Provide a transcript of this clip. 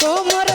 কোমর